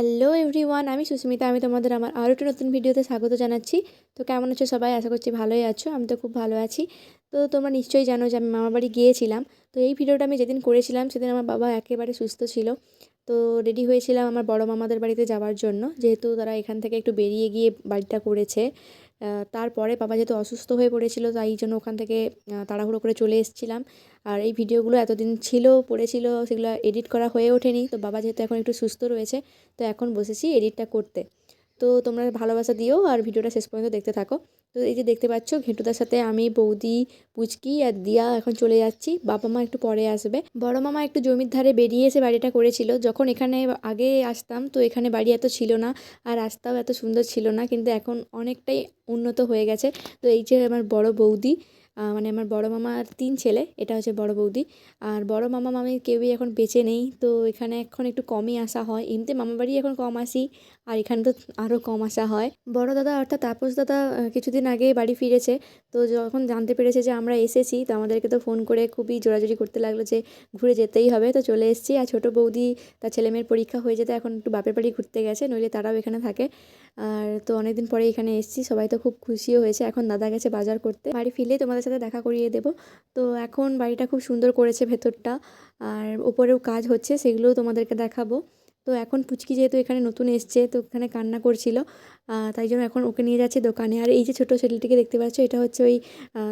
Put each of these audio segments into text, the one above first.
Hello everyone, আমি সুস্মিতা। আমি তোমাদের আমার আরও একটা নতুন ভিডিওতে স্বাগত জানাচ্ছি। তো কেমন আছো সবাই? আশা করছি ভালোই আছো, আমি তো খুব ভালো আছি। তো তোমরা নিশ্চয়ই জানো যে আমি মামার বাড়ি গিয়েছিলাম। তো এই ভিডিওটা আমি যেদিন করেছিলাম সেদিন আমার বাবা একেবারে সুস্থ ছিল। তো রেডি হয়েছিলাম আমার বড় মামাদের বাড়িতে যাওয়ার জন্য। যেহেতু তারা এখান থেকে একটু বেরিয়ে গিয়ে বাড়িটা করেছে। তারপরে বাবা যেহেতু অসুস্থ হয়ে পড়েছিল, তাই জন্য ওখান থেকে তাড়াহুড়ো করে চলে এসেছিলাম। আর এই ভিডিওগুলো এতদিন ছিল, পড়েছিল, সেগুলো এডিট করা হয়ে ওঠেনি। তো বাবা যেহেতু এখন একটু সুস্থ রয়েছে, তো এখন বসেছি এডিটটা করতে। তো তোমরা ভালোবাসা দিও, আর ভিডিওটা শেষ পর্যন্ত দেখতে থাকো। তো এই যে দেখতে পাচ্ছ ঘেঁটুদার সাথে আমি, বৌদি, পুচকি আর দিয়া এখন চলে যাচ্ছি। বাবা মা একটু পরে আসবে। বড় মামা একটু জমির ধারে বেরিয়ে এসে বাড়িটা করেছিল। যখন এখানে আগে আসতাম, তো এখানে বাড়ি এত ছিল না আর রাস্তাও এত সুন্দর ছিল না, কিন্তু এখন অনেকটাই উন্নত হয়ে গেছে। তো এই যে আমার বড় বৌদি মানে আমার বড় মামার তিন ছেলে, এটা হচ্ছে বড় বৌদি। আর বড় মামা মামি কেউই এখন বেঁচে নেই, তো এখানে এখন একটু কমই আসা হয়। এমনিতে মামা বাড়ি এখন কম আসি, আর এখানে তো আরও কম আসা হয়। বড় দাদা অর্থাৎ তাপস দাদা কিছুদিন আগে বাড়ি ফিরেছে, তো যখন জানতে পেরেছে যে আমরা এসেছি, তো আমাদেরকে তো ফোন করে খুবই জোরাজোরি করতে লাগল যে ঘুরে যেতেই হবে। তো চলে এসেছি, আর ছোটো বৌদি তার ছেলেমেয়ের পরীক্ষা হয়ে যেতে এখন একটু বাপের বাড়ি ঘুরতে গেছে, নইলে তারাও এখানে থাকে। আর তো অনেকদিন পরে এখানে এসেছি, সবাই তো খুব খুশিও হয়েছে। এখন দাদা গেছে বাজার করতে। বাড়ি ফিরলেই তোমাদের সাথে দেখা করিয়ে দেবো। তো এখন বাড়িটা খুব সুন্দর করেছে ভেতরটা। আর ওপরেও কাজ হচ্ছে, সেগুলোও তোমাদেরকে দেখাবো। তো এখন পুচকি যেহেতু এখানে নতুন এসছে, তো এখানে কান্না করছিল। তাই জন্য এখন ওকে নিয়ে যাচ্ছে দোকানে। আর এই যে ছোটো ছেলেটিকে দেখতে পাচ্ছ, এটা হচ্ছে ওই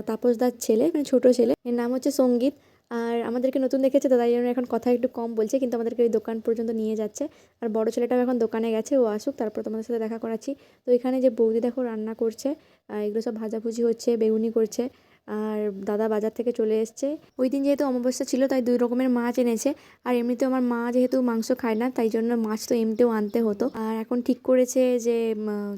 তাপসদার ছেলে মানে ছোটো ছেলে। এর নাম হচ্ছে সংগীত। আর আমাদেরকে নতুন দেখেছে, তো তাই জন্য এখন কথা একটু কম বলছে, কিন্তু আমাদেরকে ওই দোকান পর্যন্ত নিয়ে যাচ্ছে। আর বড় ছেলেটাও এখন দোকানে গেছে, ও আসুক, তারপর তোমাদের সাথে দেখা করাচ্ছি। তো এখানে যে বৌদি দেখো রান্না করছে এগুলো সব ভাজাভুজি হচ্ছে, বেগুনি করছে। আর দাদা বাজার থেকে চলে এসছে। ওই দিন যেহেতু অমাবস্যা ছিল, তাই দুই রকমের মাছ এনেছে। আর এমনিতে আমার মা যেহেতু মাংস খায় না, তাই জন্য মাছ তো এমনিতেও আনতে হতো। আর এখন ঠিক করেছে যে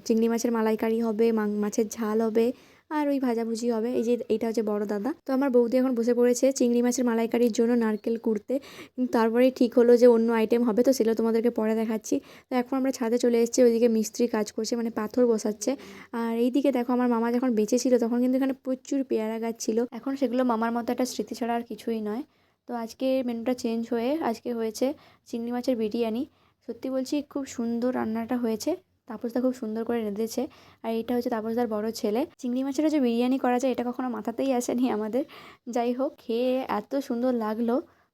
চিংড়ি মাছের মালাইকারি হবে মাছের ঝাল হবে। আর ওই ভাজাভুজি হবে। এই যে এইটা হচ্ছে বড় দাদা। তো আমার বৌদি এখন বসে পড়েছে চিংড়ি মাছের মালাইকারির জন্য নারকেল কুড়তে। কিন্তু তারপরেই ঠিক হলো যে অন্য আইটেম হবে, তো সেগুলো তোমাদেরকে পরে দেখাচ্ছি। তো এখন আমরা ছাদে চলে এসেছি, ওইদিকে মিস্ত্রি কাজ করছে মানে পাথর বসাচ্ছে। আর এইদিকে দেখো আমার মামা যখন বেঁচে ছিল, তখন কিন্তু এখানে প্রচুর পেয়ারা গাছ ছিল। এখন সেগুলো মামার মতো একটা স্মৃতি ছাড়া আর কিছুই নয়। তো আজকে মেনুটা চেঞ্জ হয়ে, আজকে হয়েছে চিংড়ি মাছের বিরিয়ানি। সত্যি বলছি, খুব সুন্দর রান্নাটা হয়েছে। তাপসদা খুব সুন্দর করে রেঁধেছে আর এটা হচ্ছে তাপসদার বড় ছেলে। চিংড়ি মাছের যে বিরিয়ানি করা যায়, এটা কখনো মাথাতেই আসেনি আমাদের। যাই হোক, খেয়ে এত সুন্দর লাগল।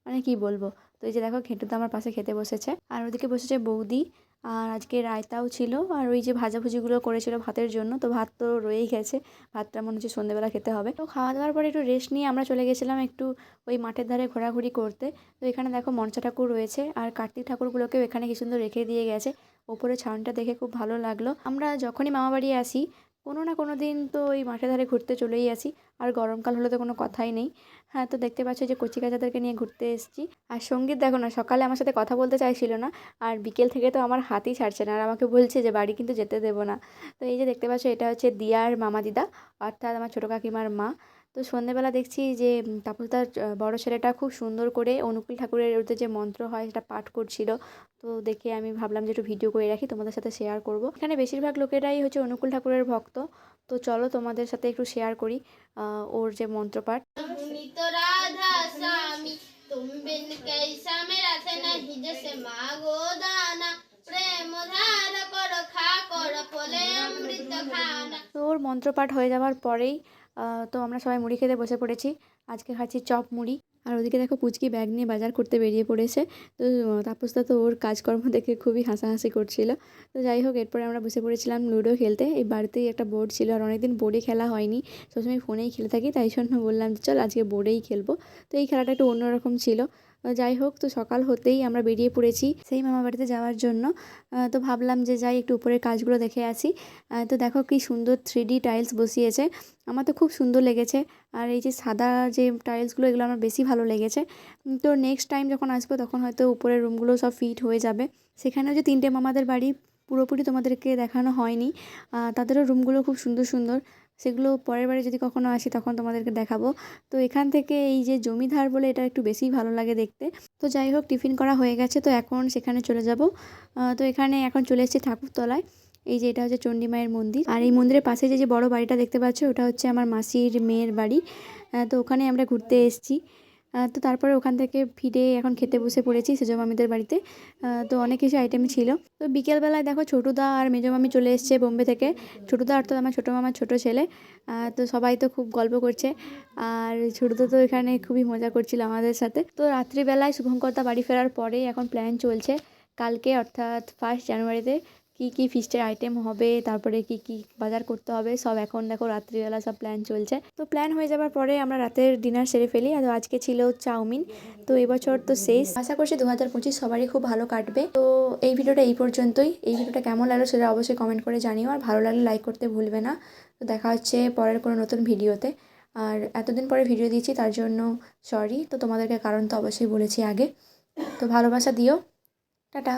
মানে কি বলব? তো এই যে দেখো ঘেঁটুতে আমার পাশে খেতে বসেছে। আর ওদিকে বসেছে বৌদি। আর আজকে রায়তাও ছিল। আর ওই যে ভাজাভুজিগুলো করেছিল ভাতের জন্য। তো ভাত তো রয়েই গেছে। ভাতটা মনে হচ্ছে সন্ধ্যেবেলা খেতে হবে। তো খাওয়া দাওয়ার পরে একটু রেস্ট নিয়ে আমরা চলে গেছিলাম একটু ওই মাঠের ধারে ঘোরাঘুরি করতে। তো এখানে দেখো মনসা ঠাকুর রয়েছে। আর কার্তিক ঠাকুরগুলোকেও এখানে কি সুন্দর রেখে দিয়ে গেছে। ওপরে ছাউনিটা দেখে খুব ভালো লাগল। আমরা যখনই মামা বাড়ি আসি, কোনো না কোনো দিন তো ওই মাঠের ধারে ঘুরতে চলেই আসি, আর গরমকাল হলে তো কোনো কথাই নেই। হ্যাঁ তো দেখতে পাচ্ছ যে কচি কাচাদেরকে নিয়ে ঘুরতে এসেছি। আর সংগীত দেখো না, সকালে আমার সাথে কথা বলতে চাইছিল না, আর বিকেল থেকে তো আমার হাতই ছাড়ছে না, আর আমাকে বলছে যে বাড়ি কিন্তু যেতে দেবো না। তো এই যে দেখতে পাচ্ছ, এটা হচ্ছে দিয়ার মামা দিদা, অর্থাৎ আমার ছোটো কাকিমার মা। তো সন্ধেবেলা দেখছি যে উম, তাপসদার আহ, বড় ছেলেটা খুব সুন্দর করে অনুকূল ঠাকুরের ওদের যে মন্ত্র হয় সেটা পাঠ করছিল তো দেখে আমি ভাবলাম যে একটু ভিডিও করে রাখি তোমাদের সাথে শেয়ার করব এখানে বেশিরভাগ লোকেরাই হচ্ছে অনুকূল ঠাকুরের ভক্ত তো চলো তোমাদের সাথে একটু শেয়ার করি আহ, ওর যে মন্ত্রপাঠ पुनीत राधा स्वामी तुम बिन कैसा मेरा से नहीं जैसे मागो दाना प्रेम धार करो खा करो फले अमृत खाना তো ওর মন্ত্রপাঠ হয়ে যাওয়ার পরেই আহ, তো আমরা সবাই মুড়ি খেতে বসে পড়েছি। আজকে খাচ্ছি চপ মুড়ি। আর ওদিকে দেখো পুচকি ব্যাগ নিয়ে বাজার করতে বেরিয়ে পড়েছে। তো তাপসদা তো ওর কাজকর্ম দেখে খুবই হাসাহাসি করছিল। তো যাই হোক, এরপরে আমরা বসে পড়েছিলাম লুডো খেলতে। এই বাড়িতেই একটা বোর্ড ছিল আর অনেকদিন বোর্ডে খেলা হয়নি। সবসময় ফোনেই খেলে থাকি, তাই জন্য বললাম চল আজকে বোর্ডেই খেলব। তো এই খেলাটা একটু অন্যরকম ছিল। যাই হোক, তো সকাল হতেই আমরা বেরিয়ে পড়েছি সেই মামা বাড়িতে যাওয়ার জন্য। তো ভাবলাম যে যাই, একটু উপরের কাজগুলো দেখে আসি। তো দেখো কি সুন্দর থ্রি টাইলস বসিয়েছে। আমার তো খুব সুন্দর লেগেছে। আর এই যে সাদা যে টাইলসগুলো এগুলো আমার বেশি ভালো লেগেছে। তো নেক্সট টাইম যখন আসব, তখন হয়তো উপরের রুমগুলো সব ফিট হয়ে যাবে। সেখানেও যে তিনটে মামাদের বাড়ি, পুরোপুরি তোমাদেরকে দেখানো হয়নি। তাদেরও রুমগুলো খুব সুন্দর সুন্দর। সেগুলো পরের বারে যদি কখনো আসি তখন তোমাদেরকে দেখাবো। তো এখান থেকে এই যে জমিধার বলে এটা একটু বেশি ভালো লাগে দেখতে। তো যাই হোক, টিফিন করা হয়ে গেছে, তো এখন সেখানে চলে যাব। তো এখানে এখন চলে এসেছি ঠাকুরতলায়। এই যে এটা হচ্ছে চণ্ডীমায়ের মন্দির। আর এই মন্দিরের পাশে যে যে বড় বাড়িটা দেখতে পাচ্ছ, ওটা হচ্ছে আমার মাসির মেয়ের বাড়ি। তো ওখানে আমরা ঘুরতে এসেছি। তো তারপরে ওখান থেকে ফিরে এখন খেতে বসে পড়েছি সেজো মামিদের বাড়িতে। তো অনেক কিছু আইটেম ছিল। তো বিকেলবেলায় দেখো ছোটুদা আর মেজো মামি চলে এসছে বোম্বে থেকে। ছোটুদা অর্থাৎ আমার ছোটো মামার ছোটো ছেলে। তো সবাই তো খুব গল্প করছে। আর ছোটুদা তো এখানে খুবই মজা করছিল আমাদের সাথে। তো রাত্রিবেলায় শুভঙ্করদা বাড়ি ফেরার পরে এখন প্ল্যান চলছে। কালকে অর্থাৎ ফার্স্ট জানুয়ারিতে কী কী ফিস্টের আইটেম হবে, তারপরে কি কি বাজার করতে হবে, সব এখন দেখো রাত্রিবেলা সব প্ল্যান চলছে। তো প্ল্যান হয়ে যাবার পরে আমরা রাতের ডিনার সেরে ফেলি। আর আজকে ছিল চাউমিন। তো এবছর তো শেষ। আশা করছি দু হাজার পঁচিশ সবারই খুব ভালো কাটবে। তো এই ভিডিওটা এই পর্যন্তই। এই ভিডিওটা কেমন লাগল সেটা অবশ্যই কমেন্ট করে জানিও। আর ভালো লাগলে লাইক করতে ভুলবে না। তো দেখা হচ্ছে পরের কোনো নতুন ভিডিওতে। আর এতদিন পরে ভিডিও দিয়েছি, তার জন্য সরি তো তোমাদেরকে কারণ তো অবশ্যই বলেছি আগে। তো ভালোবাসা দিও। টাটা।